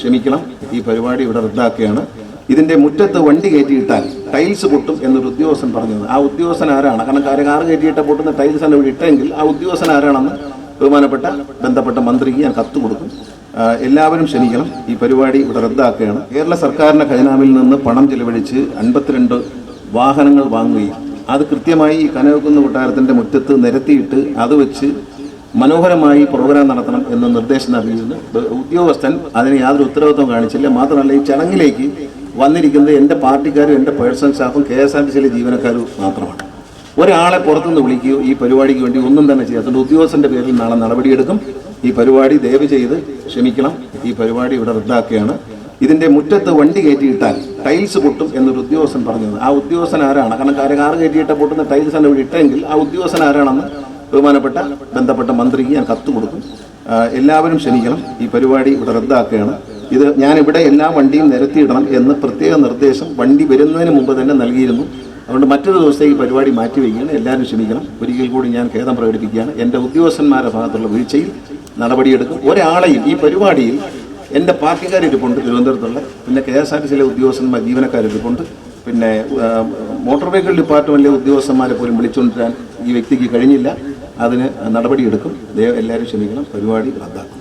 ക്ഷമിക്കണം. ഈ പരിപാടി ഇവിടെ റദ്ദാക്കുകയാണ്. ഇതിന്റെ മുറ്റത്ത് വണ്ടി കയറ്റിയിട്ടാൽ ടൈൽസ് പൊട്ടും എന്നൊരു ഉദ്യോഗസ്ഥൻ പറഞ്ഞത് ആ ഉദ്യോഗസ്ഥൻ ആരാണ്? കാരണം കാറ് കയറ്റിയിട്ട പൊട്ടുന്ന ടൈൽസ് തന്നെ ഇവിടെ ഇട്ടെങ്കിൽ ആ ഉദ്യോഗസ്ഥൻ ആരാണെന്ന് ബഹുമാനപ്പെട്ട ബന്ധപ്പെട്ട മന്ത്രിക്ക് ഞാൻ കത്ത് കൊടുക്കും. എല്ലാവരും ക്ഷമിക്കണം. ഈ പരിപാടി ഇവിടെ റദ്ദാക്കുകയാണ്. കേരള സർക്കാരിന്റെ ഖജനാവിൽ നിന്ന് പണം ചെലവഴിച്ച് അൻപത്തിരണ്ട് വാഹനങ്ങൾ വാങ്ങുകയും അത് കൃത്യമായി ഈ കനകക്കുന്ന് കൊട്ടാരത്തിന്റെ മുറ്റത്ത് നിരത്തിയിട്ട് അത് വെച്ച് മനോഹരമായി പ്രോഗ്രാം നടത്തണം എന്ന നിർദ്ദേശം നൽകിയിരുന്നു ബ- ഉദ്യോഗസ്ഥൻ അതിന് യാതൊരു ഉത്തരവാദിത്വം കാണിച്ചില്ല. മാത്രമല്ല ഈ ചടങ്ങിലേക്ക് വന്നിരിക്കുന്നത് എന്റെ പാർട്ടിക്കാരും എന്റെ പേഴ്സണൽ സ്റ്റാഫും കെ എസ് ആർ ടി സിയിലെ ജീവനക്കാരും മാത്രമാണ്. ഒരാളെ പുറത്തുനിന്ന് വിളിക്കുകയോ ഈ പരിപാടിക്ക് വേണ്ടി ഒന്നും തന്നെ ചെയ്യാത്തതുകൊണ്ട് ഉദ്യോഗസ്ഥന്റെ പേരിൽ നാളെ നടപടിയെടുക്കും. ഈ പരിപാടി ദയവ് ചെയ്ത് ക്ഷമിക്കണം. ഈ പരിപാടി ഇവിടെ റദ്ദാക്കുകയാണ്. ഇതിന്റെ മുറ്റത്ത് വണ്ടി കയറ്റിയിട്ടാൽ ടൈൽസ് പൊട്ടും എന്നൊരു ഉദ്യോഗസ്ഥൻ പറഞ്ഞത് ആ ഉദ്യോഗസ്ഥൻ ആരാണ്? കാരണം കാര കാറ് കയറ്റിയിട്ട പൊട്ടുന്ന ടൈൽസ് ആണ് ഇവിടെ ഇട്ടെങ്കിൽ ആ ഉദ്യോഗസ്ഥൻ ആരാണെന്ന് ബഹുമാനപ്പെട്ട ബന്ധപ്പെട്ട മന്ത്രിക്ക് ഞാൻ കത്ത് കൊടുക്കും. എല്ലാവരും ക്ഷണിക്കണം. ഈ പരിപാടി ഇവിടെ റദ്ദാക്കുകയാണ്. ഇത് ഞാൻ ഇവിടെ എല്ലാ വണ്ടിയും നിരത്തിയിടണം എന്ന് പ്രത്യേക നിർദ്ദേശം വണ്ടി വരുന്നതിന് മുമ്പ് തന്നെ നൽകിയിരുന്നു. അതുകൊണ്ട് മറ്റൊരു ദിവസത്തേക്ക് പരിപാടി മാറ്റിവെക്കുകയാണ് എല്ലാവരും ക്ഷമിക്കണം ഒരിക്കൽ കൂടി ഞാൻ ഖേദം പ്രകടിപ്പിക്കുകയാണ്. എന്റെ ഉദ്യോഗസ്ഥന്മാരുടെ ഭാഗത്തുള്ള വീഴ്ചയിൽ നടപടിയെടുക്കും. ഒരാളെയും ഈ പരിപാടിയിൽ എന്റെ പാർട്ടിക്കാരിരിപ്പുണ്ട് തിരുവനന്തപുരത്തുള്ള. പിന്നെ കെ എസ് ആർ ടി സിയിലെ ഉദ്യോഗസ്ഥന്മാർ ജീവനക്കാരിരിപ്പുണ്ട് പിന്നെ മോട്ടോർ വെഹിക്കിൾ ഡിപ്പാർട്ട്മെന്റിലെ ഉദ്യോഗസ്ഥന്മാരെ പോലും വിളിച്ചുകൊണ്ടിരാൻ ഈ വ്യക്തിക്ക് കഴിഞ്ഞില്ല. അതിന് നടപടിയെടുക്കും. എല്ലാവരും ക്ഷമിക്കണം. പരിപാടി റദ്ദാക്കും.